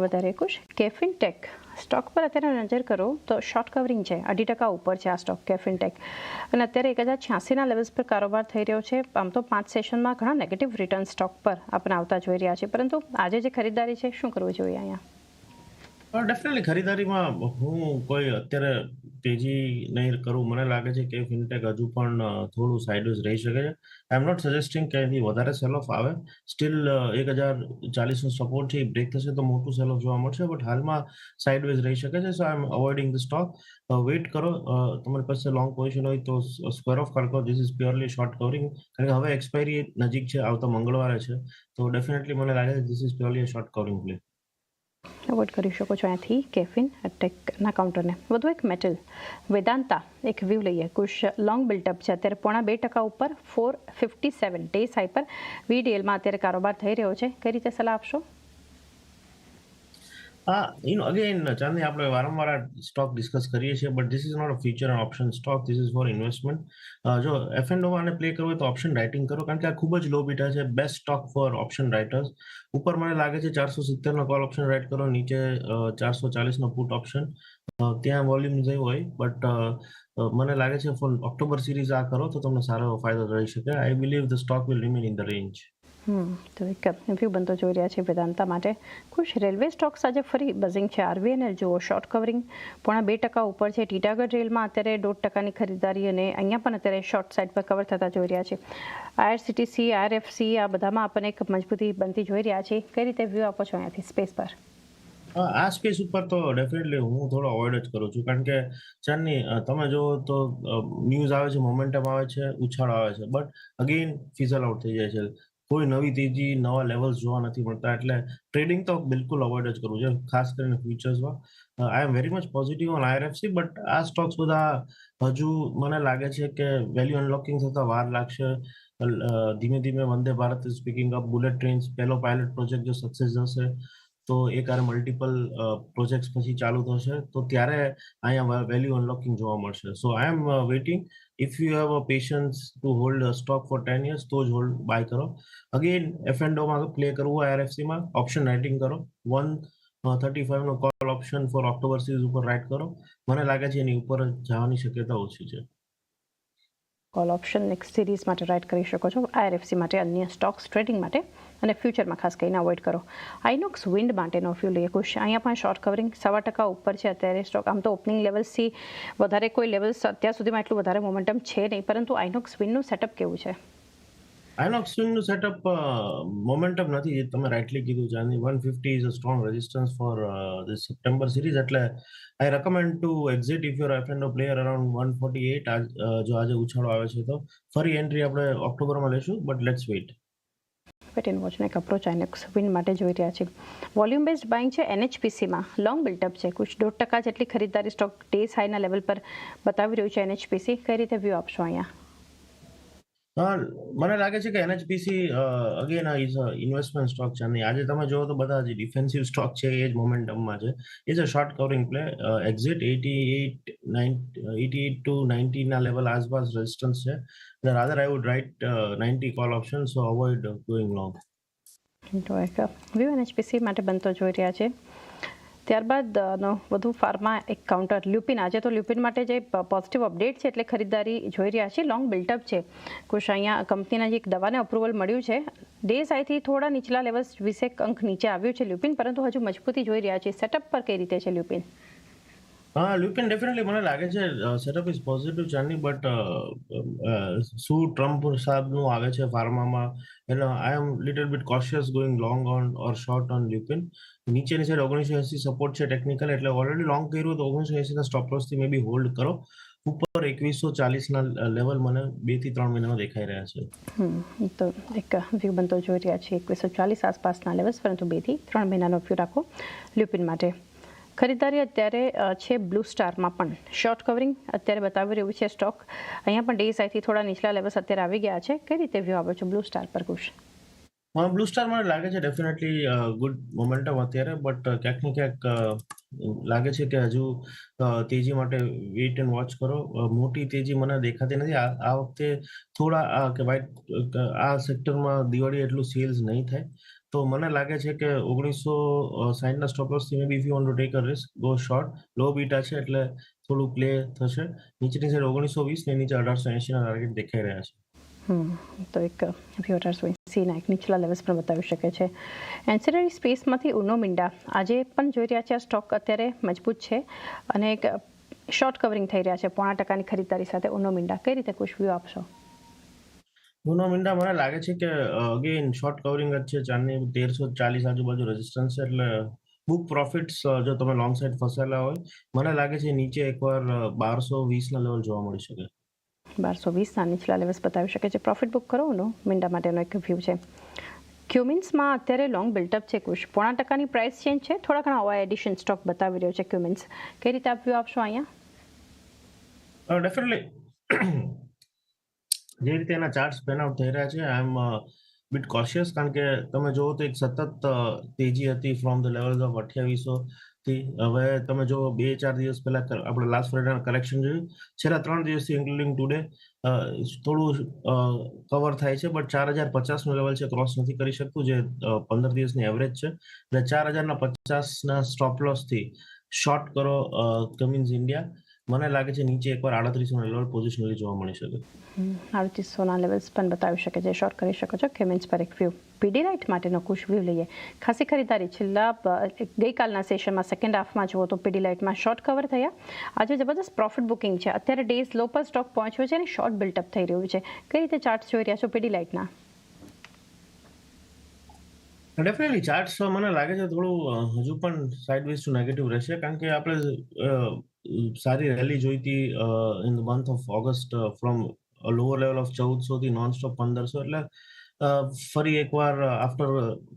આગળ વધારે કુશ caffeine tech. Stock પર અત્યારે નજર કરો તો શોર્ટ કવરિંગ છે. અઢી ટકા ઉપર છે આ સ્ટોક, કેફિન ટેક. અને અત્યારે એક હજાર છ્યાસીના લેવલ્સ પર કારોબાર થઈ રહ્યો છે. આમ તો પાંચ સેશનમાં ઘણા નેગેટિવ રિટર્ન સ્ટોક પર આપણે આવતા જોઈ રહ્યા છે. પરંતુ આજે જે ખરીદારી છે, શું કરવું જોઈએ અહીંયા? ડેફિનેટલી ખરીદારીમાં હું કોઈ અત્યારે તેજી નહીં કરું. મને લાગે છે કે ફિનટેક હજુ પણ થોડું સાઇડવેઝ રહી શકે છે. આઈ એમ નોટ સજેસ્ટિંગ કે એની વધારે સેલ ઓફ આવે. સ્ટીલ એક હજાર ચાલીસનો સપોર્ટ છે એ બ્રેક થશે તો મોટું સેલ ઓફ જોવા મળશે બટ હાલમાં સાઇડવેઝ રહી શકે છે. So I am avoiding the stock wait કરો. તમારી પાસે લોંગ પોઝિશન હોય તો સ્ક્વેર ઓફ કરો this is purely short covering કારણ કે હવે એક્સપાયરી નજીક છે, આવતા મંગળવારે છે. તો ડેફિનેટલી મને લાગે છે this is purely short covering play avoid કરી શકો છો અહીંયાથી કેફિન અટેકના કાઉન્ટરને વધુ એક મેટલ વેદાંતા, એક વ્યૂ લઈએ. કુશ લોંગ બિલ્ટઅપ છે. અત્યારે પોણા બે ટકા ઉપર ફોર ફિફ્ટી સેવન ડે સાઈ પર વીડીએલમાં અત્યારે કારોબાર થઈ રહ્યો છે. કઈ રીતે સલાહ આપશો? હા યુ અગેન ચાંદની, આપણે વારંવાર સ્ટોક ડિસ્કસ કરીએ છીએ but this is not a future option stock this is for investment જો એફ એન્ડ આને પ્લે કરવું તો ઓપ્શન રાઇટિંગ કરો, કારણ કે આ ખૂબ જ લો બીટા છે best stock for option writers ઉપર મને લાગે છે ચારસો સિત્તેરનો કોલ ઓપ્શન રાઇટ કરો, નીચે ચારસો ચાલીસનો પુટ ઓપ્શન ત્યાં વોલ્યુમ જઈ હોય બટ મને લાગે છે ફોર ઓક્ટોબર સિરીઝ આ કરો તો તમને સારો ફાયદો રહી શકે. I believe the stock will remain in the range તો એક વ્યૂ બનતો જોઈ રહ્યા છે વેદાંતા માટે. ખુશ, રેલવે સ્ટોક્સ આજે ફરી બઝિંગ છે. આરબીઆઈને જુઓ શોર્ટ કવરિંગ પોણા બે ટકા ઉપર છે. ટીટાગઢ રેલમાં અત્યારે દોઢ ટકાની ખરીદારી અને અહીંયા પણ અત્યારે શોર્ટ સાઇડ પર કવર થતા જોઈ રહ્યા છે. આઈઆરસીટીસી આરએફસી આ બધામાં આપણને એક મજબૂતી બનતી જોઈ રહ્યા છે. કઈ રીતે વ્યૂ આપો છો અહીંયાથી સ્પેસ પર? આ સ્પેસ ઉપર તો ડેફિનેટલી હું થોડો અવોઇડ જ કરું છું. કારણ કે ચાંદની તમે જો તો ન્યૂઝ આવે છે મોમેન્ટમ આવે છે, ઉછાળ આવે છે. બટ અગેન ફિઝલ આઉટ થઈ જાય છે. કોઈ નવી તેજી, નવા લેવલ્સ જોવા નથી મળતા. એટલે ટ્રેડિંગ તો બિલકુલ અવોઇડ જ કરવું છે ખાસ કરીને ફ્યુચર્સમાં I am very much positive on IRFC but આ સ્ટોક્સ બધા હજુ મને લાગે છે કે વેલ્યુ અનલોકિંગ થતા વાર લાગશે. ધીમે ધીમે Vande Bharat speaking up bullet trains પહેલો પાયલટ પ્રોજેક્ટ જો સક્સેસ જશે તો એ કારણે મલ્ટિપલ પ્રોજેક્ટ્સ પછી ચાલુ થશે, તો ત્યારે અહીંયા વેલ્યુ અનલોકિંગ જોવા મળશે. So I am waiting if you have a patience to hold stock for ten years તો જ હોલ્ડ બાય કરો. અગેન એફ એન્ડ ઓમાં પ્લે કરવું આઈઆરએફસીમાં ઓપ્શન રાઇટિંગ કરો. One thirty ફાઈવનો call option for October series ઉપર રાઇટ કરો. મને લાગે છે એની ઉપર જવાની શક્યતા ઓછી છે. કોલ ઓપ્શન નેક્સ્ટ સિરીઝ માટે રાઇટ કરી શકો છો. આઈઆરએફસી માટે, અન્ય સ્ટોક્સ ટ્રેડિંગ માટે. અને ફ્યુચરમાં ખાસ કરીને અવોઇડ કરો. આઈનોક્સ વિન્ડ માટેનો ફ્યુ લઈએ ખુશ અહીંયા પણ શોર્ટ કવરિંગ સવા ટકા ઉપર છે. અત્યારે સ્ટોક આમ તો ઓપનિંગ લેવલ્સથી વધારે કોઈ લેવલ્સ અત્યાર સુધીમાં એટલું વધારે મોમેન્ટમ છે નહીં, પરંતુ આઈનોક્સ વિન્ડનું સેટઅપ કેવું છે? આઈનોક્સ સ્વિંગનું સેટઅપ મોમેન્ટમ નથી. તમે રાઇટલી કીધું છે one fifty is a strong resistance for this September series એટલે I recommend to exit if your F player around one forty eight જો આજે ઉછાળો આવે છે તો ફરી એન્ટ્રી આપણે ઓક્ટોબરમાં લેશું but let's wait wait and વોચનો એક અપ્રોચ આઇનેક્સ વિન માટે જોઈ રહ્યા છે. વોલ્યુમ બેઝડ બાઇંગ છે એનએચપીસીમાં લોંગ બિલ્ટઅપ છે. કુછ દોઢ ટકા જેટલી ખરીદદારી સ્ટોક ડેઝ હાઈના લેવલ પર બતાવી રહ્યું છે એનએચપીસી કઈ રીતે વ્યૂ આપશો અહીંયા? મને લાગે છે કે NHPC again is a investment stock છે. અને આજે તમે જોવો તો બધા જે ડિફેન્સિવ સ્ટોક છે એ જ મોમેન્ટમમાં છે. Is a short covering play exit eighty eighty to નાઇન્ટીના level આસપાસ રેઝિસ્ટન્સ છે. અને rather I would write ninety call option so avoid going long view NHPC માટે બનતો જોઈ રહ્યા છે. ત્યારબાદ વધુ ફાર્મા એક કાઉન્ટર લ્યુપિન. આજે તો લ્યુપિન માટે જે પોઝિટિવ અપડેટ છે એટલે ખરીદારી જોઈ રહ્યા છે. લોંગ બિલ્ટઅપ છે. કુશ અહીંયા કંપનીના જે એક દવાને અપ્રુવલ મળ્યું છે. ડે સાઈથી થોડા નીચલા લેવલ્સ વીસેક અંક નીચે આવ્યું છે લ્યુપિન, પરંતુ હજુ મજબૂતી જોઈ રહ્યા છે. સેટઅપ પર કઈ રીતે છે લ્યુપિન? હા લ્યુપિન ડેફિનેટલી મને લાગે છે setup is positive journey but શું ટ્રમ્પ સાહેબનું આવે છે ફાર્મામાં? એટલે I am little bit cautious going long on or short on Lupin નીચેની સાઈડ ઓગણીસો એસી સપોર્ટ છે ટેકનિકલ એટલે ઓલરેડી લોંગ કર્યું તો ઓગણીસો એસીના સ્ટોપ લોસથી મે બી હોલ્ડ કરો. ઉપર એકવીસો ચાલીસના લેવલ મને બેથી ત્રણ મહિનામાં દેખાઈ રહ્યા છે. તો એક વ્યૂ બનતો જોઈ રહ્યા છે એકવીસો ચાલીસ આસપાસના લેવલ્સ પરંતુ બેથી ત્રણ મહિનાનો વ્યૂ રાખો લ્યુપિન માટે. ખરીદારી અત્યારે છે બ્લુ સ્ટારમાં પણ. શોર્ટ કવરિંગ અત્યારે બતાવી રહ્યું છે સ્ટોક અહીંયા પણ ડે આઈથી થોડા નીચલા લેવલ્સ અત્યારે આવી ગયા છે. કઈ રીતે વ્યૂ આવે છે બ્લુ સ્ટાર પર ખુશ બ્લુ સ્ટાર મને લાગે છે ડેફિનેટલી ગુડ મોમેન્ટમ અત્યારે બટ ક્યાંક ને ક્યાંક લાગે છે કે હજુ તેજી માટે વેઇટ એન્ડ વોચ કરો. મોટી તેજી મને દેખાતી નથી. આ વખતે થોડા કે ભાઈ આ સેક્ટરમાં દિવાળી એટલું સેલ્સ નહીં થાય. તો મને લાગે છે કે ઓગણીસો સાઈઠના stop લોસથી maybe if you want to take a risk go short low beta છે એટલે થોડું પ્લે થશે. નીચેની સાઈડ ઓગણીસો વીસ ને નીચે અઢારસો એંશીના ટાર્ગેટ દેખાઈ રહ્યા છે. તો એક વ્યુઅર્સ સીના એક નીચલા લેવલ્સ પણ બતાવી શકે છે. એન્સિલરી સ્પેસમાંથી ઉનો મિંડા. આજે પણ જોઈ રહ્યા છે આ સ્ટોક અત્યારે મજબૂત છે અને એક શોર્ટ કવરિંગ થઈ રહ્યા છે. પોણા ટકાની ખરીદદારી સાથે ઉનો મિંડા. કઈ રીતે કુશ વ્યૂ આપશો? ગુનો મિંડા મને લાગે છે કે અગેન શોર્ટ કવરિંગ જ છે ચાંદની. તેરસો ચાલીસ આજુબાજુ રેઝિસ્ટન્સ છે એટલે બુક પ્રોફિટ્સ જો તમે લોંગ સાઈડ ફસાયેલા હોય મને લાગે છે નીચે એકવાર બારસો વીસના લેવલ જોવા મળી શકે. બારસો વીસના નીચલા લેવલ્સ બતાવી શકે છે. પ્રોફિટ બુક કરો નો મિંડા માટેનો એક વ્યૂ છે. ક્યુમિન્સમાં અત્યારે લોંગ બિલ્ટઅપ છે કુશ. પોણા ટકાની પ્રાઇસ ચેન્જ છે. થોડા ઘણા ઓવા એડિશન સ્ટોક બતાવી રહ્યો છે ક્યુમિન્સ કઈ રીતે આપ વ્યૂ આપશો અહીંયા? ડેફિનેટલી જે રીતે એના ચાર્ટ્સ પેન આઉટ થઈ રહ્યા છે આઈ એમ બીટ કોશિયસ કારણ કે તમે જોવો તો એક સતત તેજી હતી ફ્રોમ ધ લેવલ્સ ઓફ અઠ્યાવીસો થી. હવે તમે જો બે ચાર દિવસ પહેલા આપણે લાસ્ટ ફ્રાઈડે કલેક્શન જોયું. છેલ્લા ત્રણ દિવસથી ઇન્ક્લુડિંગ ટુડે થોડું કવર થાય છે બટ ચાર હજાર પચાસનું લેવલ છે ક્રોસ નથી કરી શકતું, જે પંદર દિવસની એવરેજ છે. એટલે ચાર હજારના પચાસના સ્ટોપ લોસથી શોર્ટ કરો કમિન્સ ઇન્ડિયા મને લાગે છે નીચે એકવાર આડત્રીસનો લેવલ પોઝિશનલી જોવા મળી શકે. આડત્રીસોના લેવલ્સ પણ બતાવી શકે છે. શોર્ટ કરી શકો છો કેમેન્સ પર એક વ્યૂ પીડી રાઇટ માટેનો કુશ વ્યૂ લઈએ. ખાસી ખરીદારી છેલ્લા ગઈકાલના સેશનમાં સેકન્ડ હાફમાં જુઓ તો પીડી લાઇટમાં શોર્ટ કવર થયા. આજે જબરદસ્ત પ્રોફિટ બુકિંગ છે. અત્યારે ડેઝ લો પર સ્ટોક પહોંચ્યો છે અને શોર્ટ બિલ્ટઅપ થઈ રહ્યું છે. કઈ રીતે ચાર્ટ જોઈ રહ્યા છો પીડી લાઇટના ડેફિનેટલી ચાર્ટ્સ મને લાગે છે થોડું હજુ પણ સાઇડવેઝ ટુ નેગેટિવ રહેશે. કારણ કે આપણે સારી રેલી જોઈતી in the month of August from lower level of ચૌદસો થી નોન સ્ટોપ પંદરસો. એટલે ફરી એકવાર આફ્ટર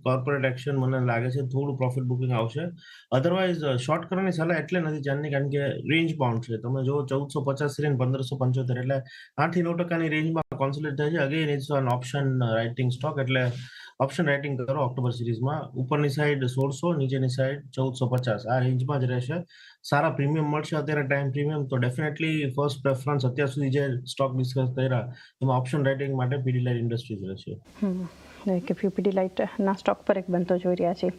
કોર્પોરેટ એક્શન મને લાગે છે થોડું પ્રોફિટ બુકિંગ આવશે. અધરવાઇઝ શોર્ટ કરવાની સલાહ એટલે નથી જાણની, કારણ કે રેન્જ બાઉન્ડ છે. તમે જો ચૌદસો પચાસથી પંદરસો પંચોતેર. એટલે આઠથી નવ ટકાની રેન્જમાં કોન્સોલેટ થાય છે. Again it's an option writing stock એટલે ઓપ્શન રાઇટિંગ કરો ઓક્ટોબર સિરીઝમાં ઉપરની સાઈડ સોળસો નીચેની સાઈડ ચૌદસો પચાસ. આ રેન્જમાં જ રહેશે. સારા પ્રીમિયમ મળશે અત્યારે ટાઈમ પ્રીમિયમ તો ડેફિનેટલી ફર્સ્ટ પ્રેફરન્સ અત્યાર સુધી જે સ્ટોક ડિસ્કસ કર્યા એમાં ઓપ્શન રાઇટિંગ માટે પીડી લાઇટ ઇન્ડસ્ટ્રીઝ રહેશે. કે પીડી લાઇટના સ્ટોક પર એક બનતો જોઈ રહ્યા છે.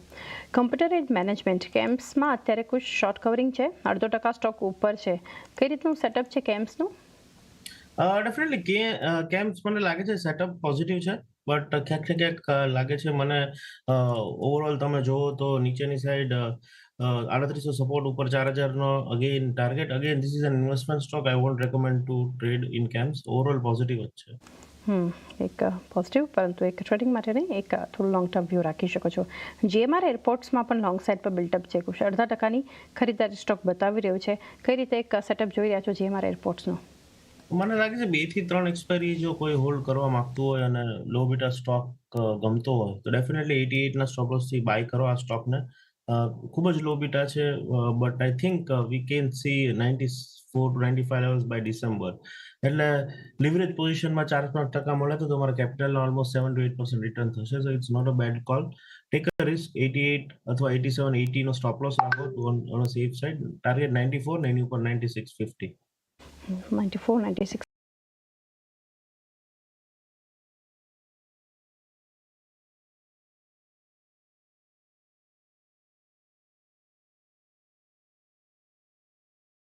કમ્પ્યુટર એડ મેનેજમેન્ટ કેમ્પ્સમાં અત્યારે કુછ શોર્ટ કવરિંગ છે? અડધો ટકા સ્ટોક ઉપર છે. કઈ રીતનું સેટઅપ છે કેમ્પ્સનું ડેફિનેટલી કે કેમ્પ્સ મને લાગે છે સેટઅપ પોઝિટિવ છે. બટ ક્યાંક ને ક્યાંક લાગે છે મને ઓવરઓલ તમે જોવો તો નીચેની સાઈડ આડત્રીસો સપોર્ટ ઉપર ચાર હજારનો again target again this is an investment stock I want recommend to trade in camps overall positive જ છે. એક પોઝિટિવ પરંતુ એક ટ્રેડિંગ માટે નહીં, એક થોડું લોંગ ટર્મ વ્યૂ રાખી શકો છો. જીએમઆર એરપોર્ટ્સમાં પણ લોંગ સાઇડ પર બિલ્ટઅપ છે કુશ અડધા ટકાની ખરીદારી સ્ટોક બતાવી રહ્યું છે. કઈ રીતે એક સેટઅપ જોઈ રહ્યા છો જીએમઆર એરપોર્ટ્સનું મને લાગે છે બેથી ત્રણ એક્સપાયરી જો કોઈ હોલ્ડ કરવા માંગતું હોય અને લો બીટા સ્ટોક ગમતો હોય, તો ડેફિનેટલી એટી એટના સ્ટોપથી બાય કરો આ સ્ટોકને ખૂબ જ લો બીટા છે but I think we can see ninety four to ninety five levels by December એટલે લિવરેજ પોઝિશનમાં ચાર પાંચ ટકા મળે તો તમારા capital almost seven to eight percent return થશે so it's not a bad call take a risk eighty અથવા એટી સેવન એટીનો સ્ટોપ લોસ રાખો on safe side target ninety four ને એની ઉપર ninety six fifty ninety four ninety six